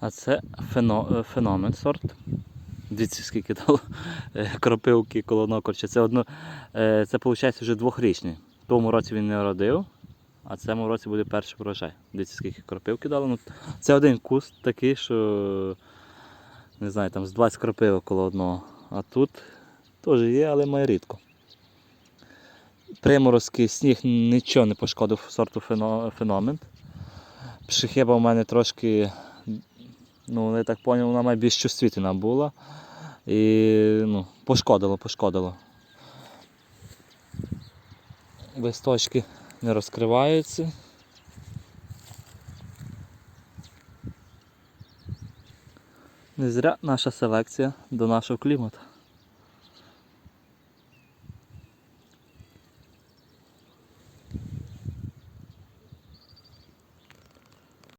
А це е, феномен сорт. Дивіться, скільки дало е, кропивки коло нокорча. Це одно, е, це виходить вже двохрічний. В тому році він не родив, а в цьому році буде перший врожай. Дивіться, скільки кропивки дало. Ну, це один куст такий, що не знаю, там з 20 кропивок коло одного. А тут теж є, але має рідко. Приморозки, сніг нічого не пошкодив сорту феномен. Пшихиба у мене трошки, ну, я так зрозумів, вона більш чувствительна була. І ну, пошкодило, пошкодило. Листочки не розкриваються. Не зря наша селекція до нашого клімату.